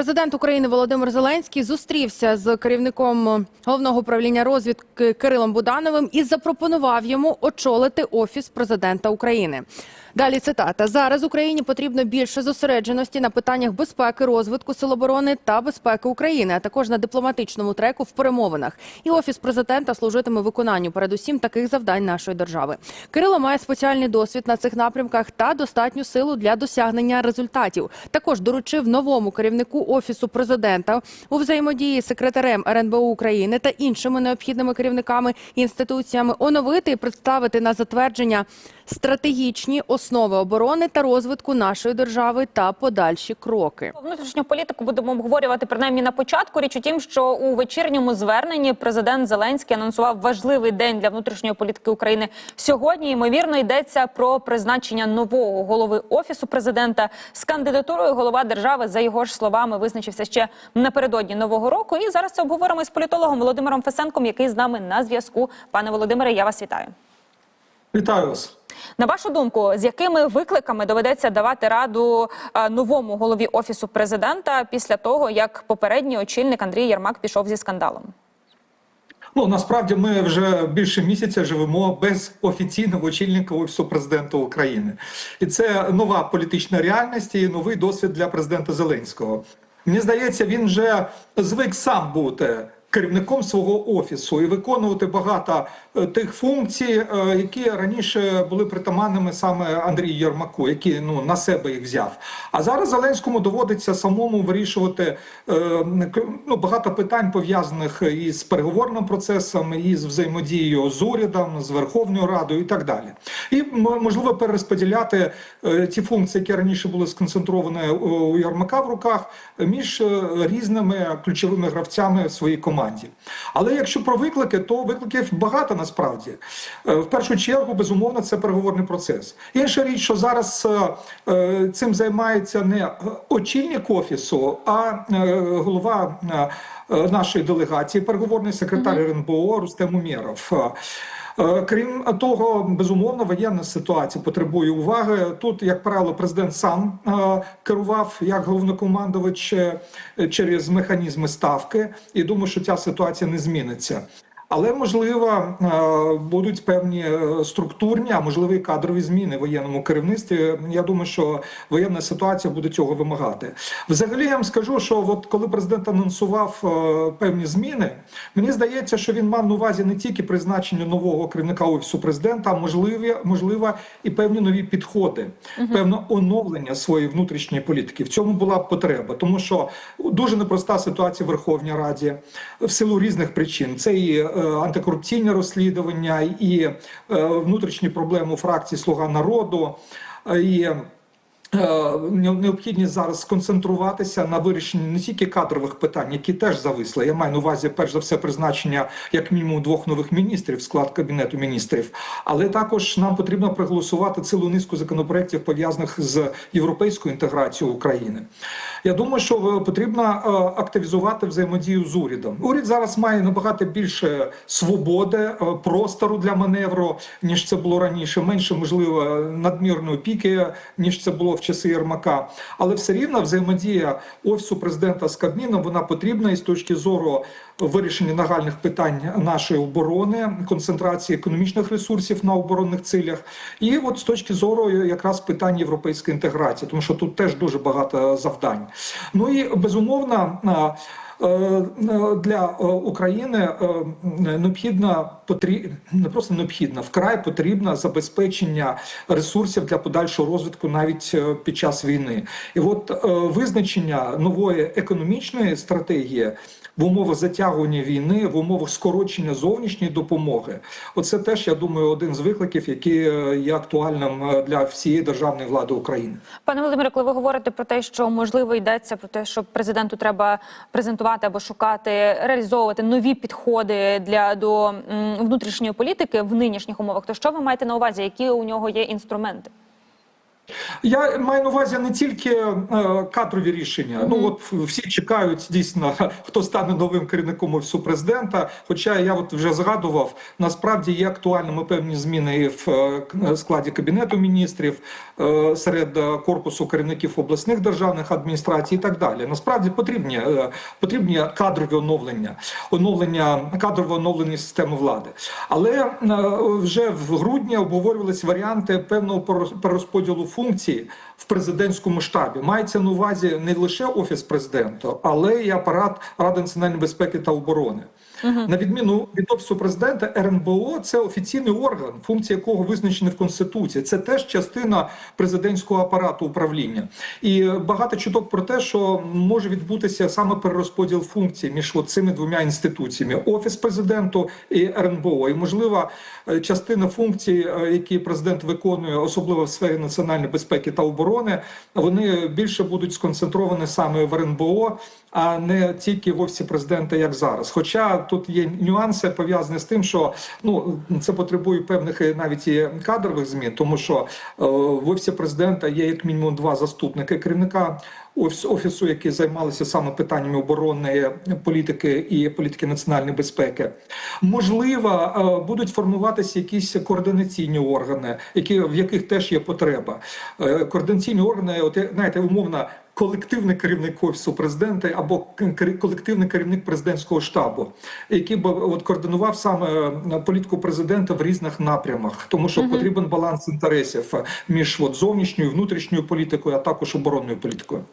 Президент України Володимир Зеленський зустрівся з керівником головного управління розвідки Кирилом Будановим і запропонував йому очолити офіс президента України. Далі цитата: зараз Україні потрібно більше зосередженості на питаннях безпеки, розвитку сил оборони та безпеки України, а також на дипломатичному треку в перемовинах. І офіс президента служитиме виконанню передусім таких завдань нашої держави. Кирило має спеціальний досвід на цих напрямках та достатню силу для досягнення результатів. Також доручив новому керівнику офісу президента у взаємодії з секретарем РНБО України та іншими необхідними керівниками інституціями оновити і представити на затвердження стратегічні основи оборони та розвитку нашої держави та подальші кроки. Внутрішню політику будемо обговорювати принаймні на початку. Річ у тім, що у вечірньому зверненні президент Зеленський анонсував важливий день для внутрішньої політики України. Сьогодні ймовірно йдеться про призначення нового голови офісу президента з кандидатурою голова держави. За його ж словами, визначився ще напередодні нового року. І зараз це обговоримо з політологом Володимиром Фесенком, який з нами на зв'язку. Пане Володимире, я вас вітаю. Вітаю вас. На вашу думку, з якими викликами доведеться давати раду е, новому голові офісу президента після того, як попередній очільник Андрій Єрмак пішов зі скандалом? Ну насправді ми вже більше місяця живемо без офіційного очільника офісу президента України, і це нова політична реальність і новий досвід для президента Зеленського. Мені здається, він вже звик сам бути керівником свого офісу і виконувати багато е, тих функцій, е, які раніше були притаманними саме Андрію Єрмаку, які ну на себе їх взяв. А зараз Зеленському доводиться самому вирішувати е, ну, багато питань пов'язаних із переговорним процесом, із взаємодією з урядом, з Верховною Радою і так далі. І можливо перерозподіляти ті функції, які раніше були сконцентровані у Єрмака в руках, між різними ключовими гравцями в своїй команді. Але якщо про виклики, то викликів багато насправді. Е, В першу чергу, безумовно, це переговорний процес. Інша річ, що зараз е, е, цим займається не очільник офісу, а голова нашої делегації, переговорний секретар РНБО Рустем Умєров. Е, Крім того, безумовно, воєнна ситуація потребує уваги. Тут, як правило, президент сам е, керував як головнокомандувач е, через механізми ставки, і думаю, що ця ситуація не зміниться. Але можливо е, будуть певні е, структурні, а можливо і кадрові зміни в воєнному керівництві. Я думаю, що воєнна ситуація буде цього вимагати. Взагалі, я вам скажу, що от коли президент анонсував е, певні зміни, мені здається, що він мав на увазі не тільки призначення нового керівника офісу президента, а можливі, можливо, і певні нові підходи, певне оновлення своєї внутрішньої політики. В цьому була потреба, тому що дуже непроста ситуація в Верховній Раді в силу різних причин. Це і е, антикорупційне розслідування, і е, внутрішні проблеми у фракції Слуга народу. е, І необхідність зараз сконцентруватися на вирішенні не тільки кадрових питань, які теж зависли. Я маю на увазі перш за все призначення як мінімум двох нових міністрів склад кабінету міністрів, але також нам потрібно проголосувати цілу низку законопроєктів пов'язаних з європейською інтеграцією України. Я думаю, що е, потрібно е, активізувати взаємодію з урядом. Уряд зараз має набагато більше свободи, е, простору для маневру, ніж це було раніше. Менше можливо надмірної опіки, ніж це було в часи Єрмака. Але все рівно взаємодія офісу президента з Кабміном вона потрібна і з точки зору вирішення нагальних питань нашої оборони, концентрації економічних ресурсів на оборонних цілях, і от з точки зору якраз питань європейської інтеграції, тому що тут теж дуже багато завдань. Ну і безумовно. А, е, Для е, України е, необхідна не просто необхідна, вкрай потрібно забезпечення ресурсів для подальшого розвитку навіть е, під час війни. І от е, визначення нової економічної стратегії в умовах затягування війни, в умовах скорочення зовнішньої допомоги, оце теж я думаю один з викликів, який е, є актуальним е, для всієї державної влади України. Пане Володимире, коли ви говорите про те, що можливо йдеться про те, що президенту треба презентувати або шукати, реалізовувати нові підходи для до внутрішньої політики в нинішніх умовах, то що ви маєте на увазі? Які у нього є інструменти? Я маю на увазі не тільки е, кадрові рішення. Ну от всі чекають дійсно, хто стане новим керівником офісу президента. Хоча я от вже згадував, насправді є актуальними певні зміни і в е, складі кабінету міністрів, е, серед е, корпусу керівників обласних державних адміністрацій і так далі. Насправді потрібні е, потрібні кадрові оновлення, оновлення кадрове оновлення системи влади. Але е, вже в грудні обговорювалися варіанти певного перерозподілу функцій в президентському штабі. Мається на увазі не лише офіс президента, але й апарат Ради національної безпеки та оборони. На відміну від офісу президента, РНБО це офіційний орган, функції якого визначені в конституції. Це теж частина президентського апарату управління. І багато чуток про те, що може відбутися саме перерозподіл функцій між цими двома інституціями: офіс президенту і РНБО. І можливо, е, частина функцій, е, які президент виконує, особливо в сфері національної безпеки та оборони, вони більше будуть сконцентровані саме в РНБО, а не тільки в офісі президента, як зараз. Хоча тут є нюанси пов'язані з тим, що ну це потребує певних е, навіть і кадрових змін, тому що е, в офісі президента є як мінімум два заступники керівника. Офісу, які займалися саме питаннями оборонної політики і політики національної безпеки, можливо, е, будуть формуватися якісь координаційні органи, які в яких теж є потреба. Координаційні органи, от знаєте, умовно. Колективний керівник офісу президента або колективний керівник президентського штабу, який би от координував саме е, політику президента в різних напрямах, тому що потрібен баланс інтересів е, між от, зовнішньою внутрішньою політикою, а також оборонною політикою.